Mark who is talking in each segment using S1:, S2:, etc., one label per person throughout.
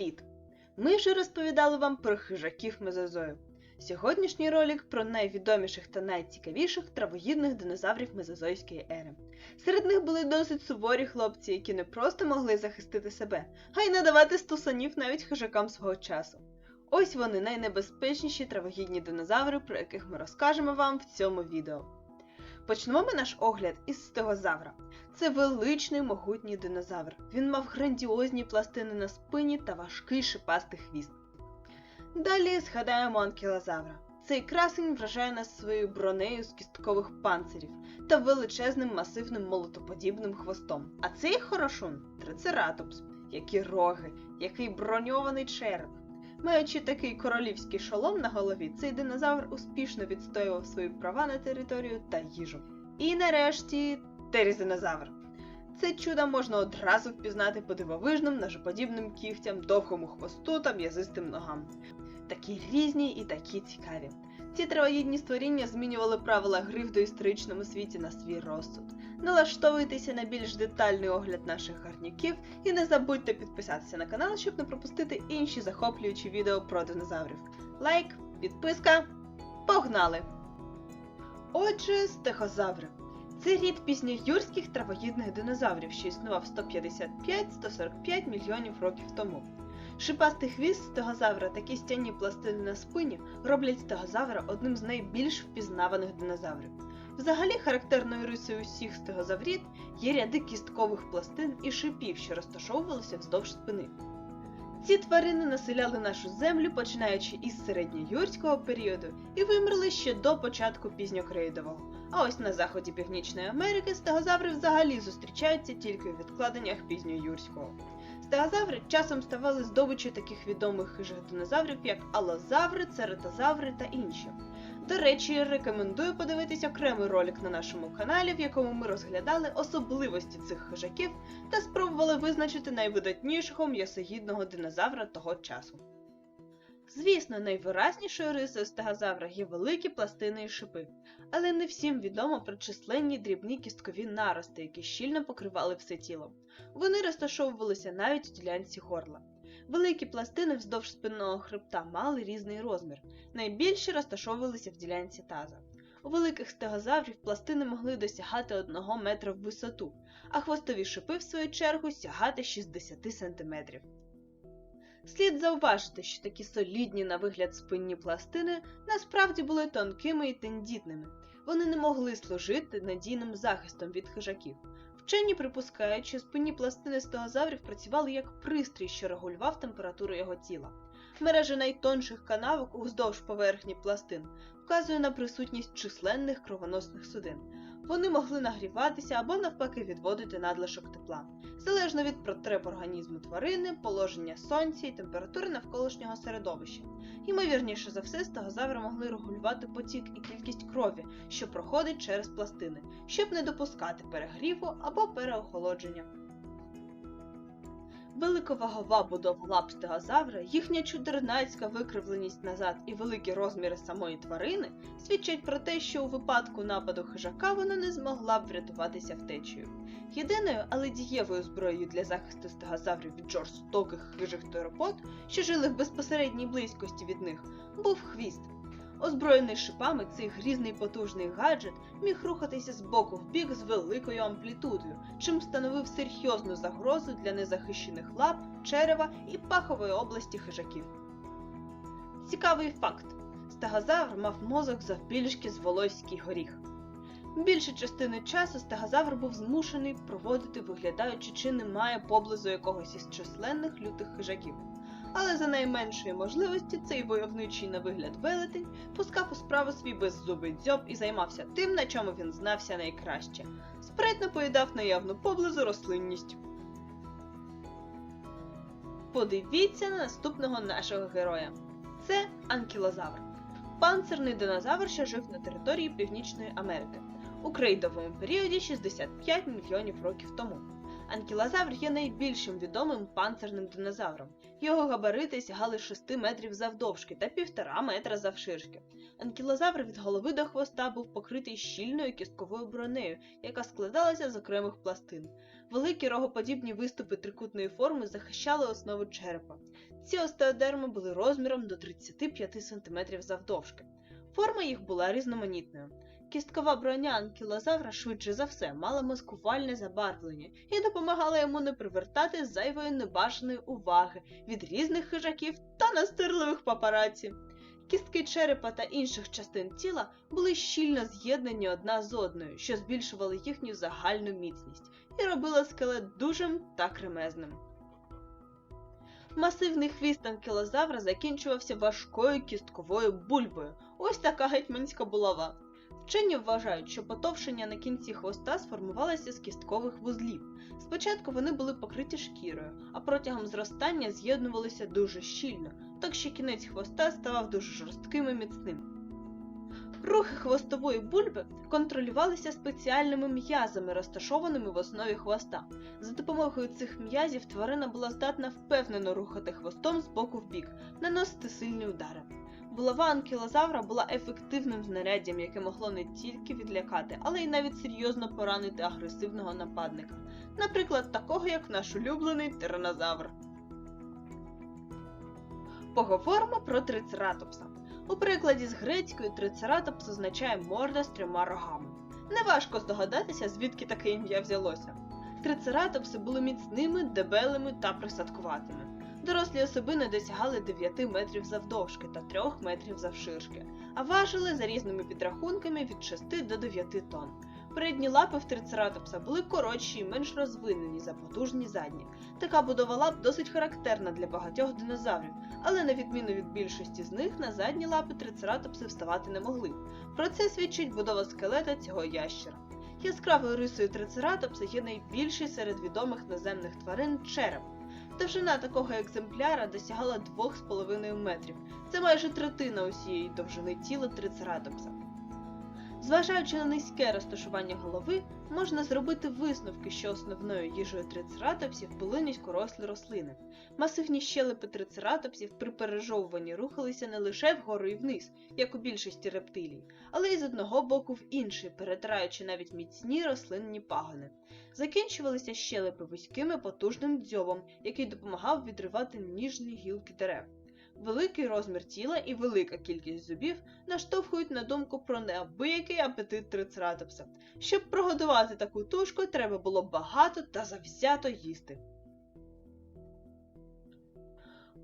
S1: Привіт! Ми вже розповідали вам про хижаків мезозою. Сьогоднішній ролик про найвідоміших та найцікавіших травоїдних динозаврів мезозойської ери. Серед них були досить суворі хлопці, які не просто могли захистити себе, а й надавати стусанів навіть хижакам свого часу. Ось вони найнебезпечніші травоїдні динозаври, про яких ми розкажемо вам в цьому відео. Почнемо ми наш огляд із стегозавра. Це величний могутній динозавр. Він мав грандіозні пластини на спині та важкий шипастий хвіст. Далі згадаємо анкілозавра. Цей красень вражає нас своєю бронею з кісткових панцирів та величезним масивним молотоподібним хвостом. А цей хорошун трицератопс, які роги, який броньований череп. Маючи такий королівський шолом на голові, цей динозавр успішно відстоював свої права на територію та їжу. І нарешті терізинозавр. Це чудо можна одразу впізнати по дивовижним ножоподібним кігтям, довгому хвосту та м'язистим ногам. Такі різні і такі цікаві. Ці травоїдні створіння змінювали правила гри в доісторичному світі на свій розсуд. Налаштовуйтеся на більш детальний огляд наших гарнюків і не забудьте підписатися на канал, щоб не пропустити інші захоплюючі відео про динозаврів. Лайк, підписка, погнали! Отже, стегозаври. Це рід пізньоюрських травоїдних динозаврів, що існував 155-145 мільйонів років тому. Шипастий хвіст стегозавра та кістяні пластини на спині роблять стегозавра одним з найбільш впізнаваних динозаврів. Взагалі, характерною рисою усіх стегозаврід є ряди кісткових пластин і шипів, що розташовувалися вздовж спини. Ці тварини населяли нашу землю, починаючи із середньоюрського періоду, і вимерли ще до початку пізньокрейдового. А ось на заході Північної Америки стегозаври взагалі зустрічаються тільки у відкладеннях пізньоюрського. Стегозаври часом ставали здобиччю таких відомих хижих динозаврів, як алозаври, цератозаври та інші. До речі, рекомендую подивитись окремий ролик на нашому каналі, в якому ми розглядали особливості цих хижаків та спробували визначити найвидатнішого м'ясогідного динозавра того часу. Звісно, найвиразнішою рисою стегозавра є великі пластини і шипи, але не всім відомо про численні дрібні кісткові нарости, які щільно покривали все тіло. Вони розташовувалися навіть у ділянці горла. Великі пластини вздовж спинного хребта мали різний розмір, найбільші розташовувалися в ділянці таза. У великих стегозаврів пластини могли досягати 1 метра в висоту, а хвостові шипи, в свою чергу, сягати 60 сантиметрів. Слід зауважити, що такі солідні на вигляд спинні пластини насправді були тонкими і тендітними. Вони не могли служити надійним захистом від хижаків. Вчені припускають, що спинні пластини стегозаврів працювали як пристрій, що регулював температуру його тіла. Мережа найтонших канавок уздовж поверхні пластин вказує на присутність численних кровоносних судин. Вони могли нагріватися або навпаки відводити надлишок тепла, залежно від потреб організму тварини, положення сонця і температури навколишнього середовища. Ймовірніше за все, стегозаври могли регулювати потік і кількість крові, що проходить через пластини, щоб не допускати перегріву або переохолодження. Великовагова будова лап стегозавра, їхня чудернацька викривленість назад і великі розміри самої тварини свідчать про те, що у випадку нападу хижака вона не змогла б врятуватися втечею. Єдиною, але дієвою зброєю для захисту стегозаврів від жорстоких хижих теропод, що жили в безпосередній близькості від них, був хвіст. Озброєний шипами, цей грізний потужний гаджет міг рухатися з боку в бік з великою амплітудою, чим становив серйозну загрозу для незахищених лап, черева і пахової області хижаків. Цікавий факт: стегозавр мав мозок завбільшки з волоський горіх. Більшу частину часу стегозавр був змушений проводити, виглядаючи, чи немає поблизу якогось із численних лютих хижаків. Але за найменшої можливості цей войовничий на вигляд велетень пускав у справу свій беззубий дзьоб і займався тим, на чому він знався найкраще. Спритно поїдав наявну поблизу рослинність. Подивіться на наступного нашого героя. Це анкілозавр. Панцирний динозавр, що жив на території Північної Америки у крейдовому періоді 65 мільйонів років тому. Анкілозавр є найбільшим відомим панцирним динозавром. Його габарити сягали 6 метрів завдовжки та 1,5 метра завширшки. Анкілозавр від голови до хвоста був покритий щільною кістковою бронею, яка складалася з окремих пластин. Великі рогоподібні виступи трикутної форми захищали основу черепа. Ці остеодерми були розміром до 35 см завдовжки. Форма їх була різноманітною. Кісткова броня анкілозавра швидше за все мала маскувальне забарвлення і допомагала йому не привертати зайвої небажаної уваги від різних хижаків та настирливих папараці. Кістки черепа та інших частин тіла були щільно з'єднані одна з одною, що збільшувало їхню загальну міцність і робило скелет дужим та кремезним. Масивний хвіст анкілозавра закінчувався важкою кістковою бульбою. Ось така гетьманська булава. Вчені вважають, що потовшення на кінці хвоста сформувалося з кісткових вузлів. Спочатку вони були покриті шкірою, а протягом зростання з'єднувалися дуже щільно, так що кінець хвоста ставав дуже жорстким і міцним. Рухи хвостової бульби контролювалися спеціальними м'язами, розташованими в основі хвоста. За допомогою цих м'язів тварина була здатна впевнено рухати хвостом з боку в бік, наносити сильні удари. Булава анкілозавра була ефективним знаряддям, яке могло не тільки відлякати, але й навіть серйозно поранити агресивного нападника, наприклад, такого як наш улюблений тиранозавр. Поговоримо про трицератопса. У прикладі з грецької трицератопс означає морда з трьома рогами. Неважко здогадатися, звідки таке ім'я взялося. Трицератопси були міцними, дебелими та присадкуватими. Дорослі особини досягали 9 метрів завдовжки та 3 метрів завширшки, а важили за різними підрахунками від 6 до 9 тонн. Передні лапи в трицератопса були коротші і менш розвинені за потужні задні. Така будова лап досить характерна для багатьох динозаврів, але на відміну від більшості з них на задні лапи трицератопси вставати не могли. Про це свідчить будова скелета цього ящера. Яскравою рисою трицератопса є найбільший серед відомих наземних тварин череп. Довжина такого екземпляра досягала 2,5 метрів. Це майже третина усієї довжини тіла трицератопса. Зважаючи на низьке розташування голови, можна зробити висновки, що основною їжею трицератопсів були низькорослі рослини. Масивні щелепи трицератопсів при пережовуванні рухалися не лише вгору і вниз, як у більшості рептилій, але й з одного боку в інший, перетираючи навіть міцні рослинні пагони. Закінчувалися щелепи вузьким і потужним дзьобом, який допомагав відривати ніжні гілки дерев. Великий розмір тіла і велика кількість зубів наштовхують на думку про неабиякий апетит трицератопса. Щоб прогодувати таку тушку, треба було багато та завзято їсти.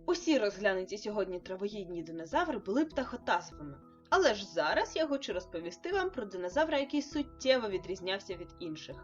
S1: Усі розглянуті сьогодні травоїдні динозаври були птахотасовими. Але ж зараз я хочу розповісти вам про динозавра, який суттєво відрізнявся від інших.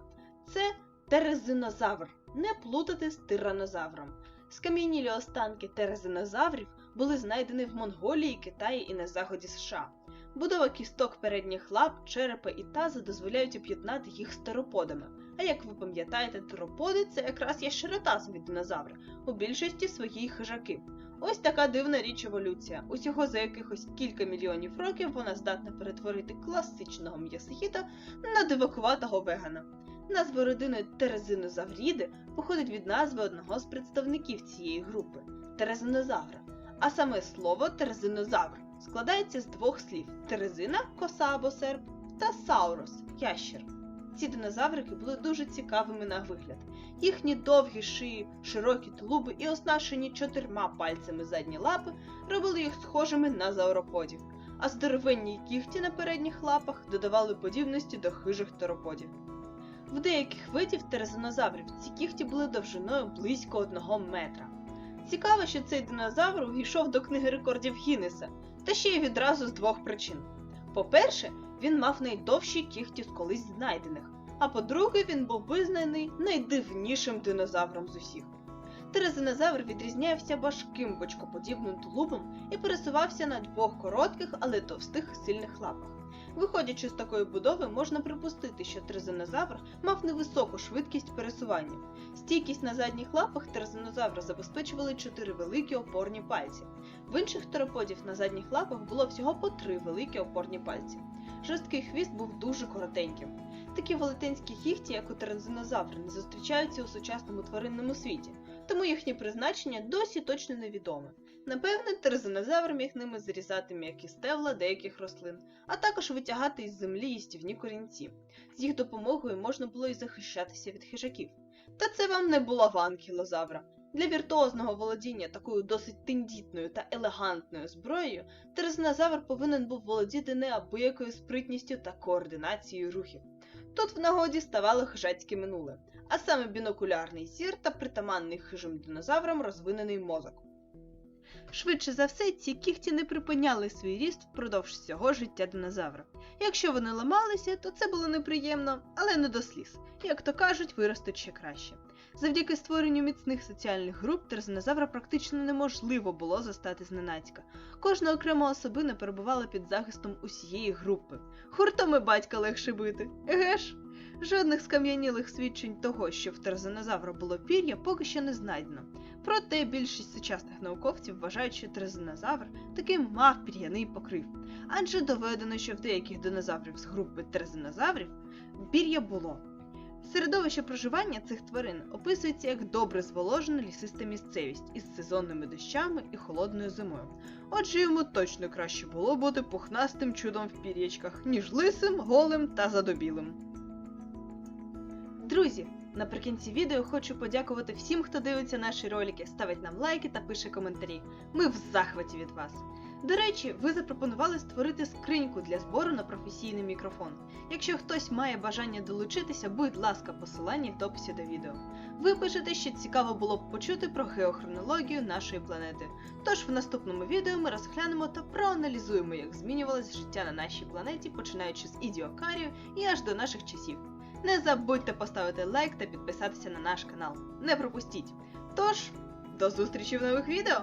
S1: Це терезинозавр, не плутати з тиранозавром. Скам'янілі останки терезинозаврів були знайдені в Монголії, Китаї і на заході США. Будова кісток передніх лап, черепа і таза дозволяють об'єднати їх з тероподами. А як ви пам'ятаєте, тероподи це якраз ящеротазові динозаври, у більшості свої хижаки. Ось така дивна річ еволюція. Усього за якихось кілька мільйонів років вона здатна перетворити класичного м'ясоїда на дивакуватого вегана. Назва родини терезинозавріди походить від назви одного з представників цієї групи терезинозавра. А саме слово терезинозавр складається з двох слів: терезина коса або серп та саурос ящер. Ці динозаврики були дуже цікавими на вигляд. Їхні довгі шиї, широкі тулуби і оснащені чотирма пальцями задні лапи робили їх схожими на зауроподів, а здоровенні кігті на передніх лапах додавали подібності до хижих тероподів. В деяких видів терезинозаврів ці кігті були довжиною близько одного метра. Цікаво, що цей динозавр увійшов до книги рекордів Гіннеса, та ще й відразу з двох причин. По-перше, він мав найдовші кігті з колись знайдених, а по-друге, він був визнаний найдивнішим динозавром з усіх. Терезинозавр відрізнявся важким бочкоподібним тулубом і пересувався на двох коротких, але товстих сильних лапах. Виходячи з такої будови, можна припустити, що терезинозавр мав невисоку швидкість пересування. Стійкість на задніх лапах терезинозавра забезпечували чотири великі опорні пальці. В інших тероподів на задніх лапах було всього по три великі опорні пальці. Жорсткий хвіст був дуже коротеньким. такі велетенські кігті, як у тиранозавра, не зустрічаються у сучасному тваринному світі, тому їхнє призначення досі точно невідоме. Напевне, тиранозавр міг ними зрізати м'які стевла деяких рослин, а також витягати із землі їстівні корінці. З їх допомогою можна було й захищатися від хижаків. Та це вам не булава анкілозавра. Для віртуозного володіння такою досить тендітною та елегантною зброєю Терезинозавр повинен був володіти неабиякою спритністю та координацією рухів. Тут в нагоді ставало хижацьке минуле, а саме бінокулярний зір та притаманний хижим динозаврам розвинений мозок. Швидше за все, ці кігті не припиняли свій ріст впродовж всього життя динозавра. Якщо вони ламалися, то це було неприємно, але не до сліз. Як то кажуть, виростуть ще краще. Завдяки створенню міцних соціальних груп терзинозавра практично неможливо було застати зненацька. Кожна окрема особина перебувала під захистом усієї групи. Хуртом і батька легше бити. Еге ж? Жодних скам'янілих свідчень того, що в терзинозавра було пір'я, поки що не знайдено. Проте більшість сучасних науковців вважають, що терзинозавр таки мав пір'яний покрив. Адже доведено, що в деяких динозаврів з групи терзинозаврів пір'я було. Середовище проживання цих тварин описується як добре зволожена лісиста місцевість із сезонними дощами і холодною зимою. Отже, йому точно краще було бути пухнастим чудом в пір'ячках, ніж лисим, голим та задобілим. Друзі, наприкінці відео хочу подякувати всім, хто дивиться наші ролики, ставить нам лайки та пише коментарі. Ми в захваті від вас. До речі, ви запропонували створити скриньку для збору на професійний мікрофон. Якщо хтось має бажання долучитися, будь ласка, посилання в описі до відео. Ви пишете, що цікаво було б почути про геохронологію нашої планети. Тож в наступному відео ми розглянемо та проаналізуємо, як змінювалось життя на нашій планеті, починаючи з Ідіокарію і аж до наших часів. Не забудьте поставити лайк та підписатися на наш канал. Не пропустіть! Тож, до зустрічі в нових відео!